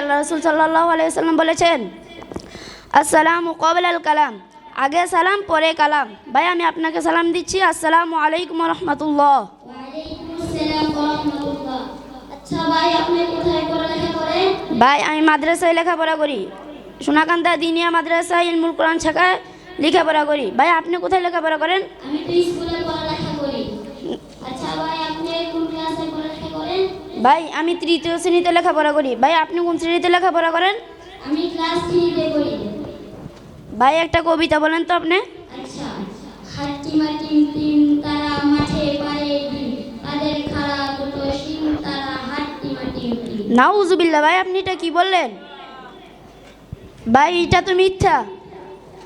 আল্লাহ রসুল সাল্লাহ আলাইসাল্লাম বলেছেন আসসালামু কবল আল কালাম। আগে সালাম পরে কালাম। ভাই আমি আপনাকে সালাম দিচ্ছি। আসসালামু আলাইকুম রহমতুল্লাহ। আচ্ছা ভাই আমি মাদ্রাসায় লেখাপড়া করি। সোনাকান্দা দিনিয়া মাদ্রাসায় ইলমুল কোরআন শাখায় লেখাপড়া করি। ভাই আপনি কোথায় লেখাপড়া করেন? আমি তো স্কুলে পড়ালেখা করি। আচ্ছা ভাই আপনি কোন ক্লাসে পড়ালেখা করেন ভাই আমি তৃতীয় শ্রেণীতে লেখাপড়া করি। ভাই আপনি কোন শ্রেণীতে লেখাপড়া করেন? আমি ক্লাস থ্রিতে পড়ি ভাই একটা কবিতা বলেন তো আপনি। আচ্ছা হাট্টি মাটিম টিম তারা মাঠে পারে তাদের খাড়া দুটো শিম তারা হাট্টি মাটিম টিম নাউজুবিল্লা ভাই আপনি এটা কি বললেন? ভাই এটা তো মিথ্যা।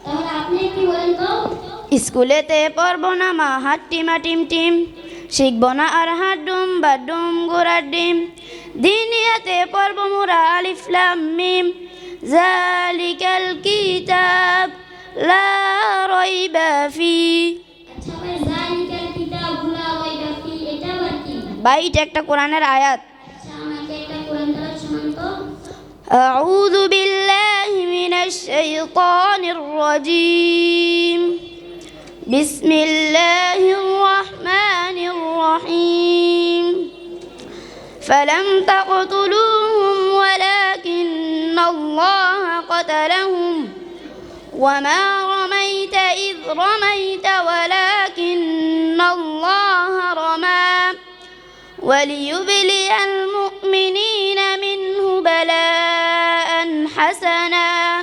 তাহলে আপনি কি বলেন তো? স্কুলেতে পড়ব না মা হাট্টিমা টিম টিম শিখবো না আর হাট ডুম বা ডুম গোড়ার ডিম দিনিয়াতে পড়বো মোরা আলিফলাম মিম জালিকাল কিতাব লা রাইবা ফি আচ্ছা ভাই জালিকাল কিতাবুলা ওয়াইবা ফি এটা আবার কি ভাই এটা একটা কোরআনের আয়াত আচ্ছা আমাকে একটা কোরআন তালাত শোনান তো أعوذ بالله من الشيطان الرجيم بسم الله فلم تقتلوهم ولكن الله قتلهم وما رميت إذ رميت ولكن الله رمى وليبلي المؤمنين منه بلاء حسنا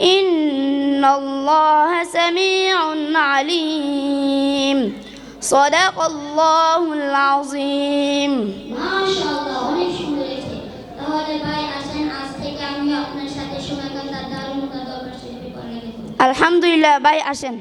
إن الله سميع عليم صدق الله العظيم মাশাআল্লাহ অনেক সুন্দর হয়েছে তাহলে ভাই আসেন আজ থেকে আমি আপনার সাথে সোনাকান্দার দারুণ দরবার শরীফে পড়ালেখা করব আলহামদুলিল্লাহ ভাই আসেন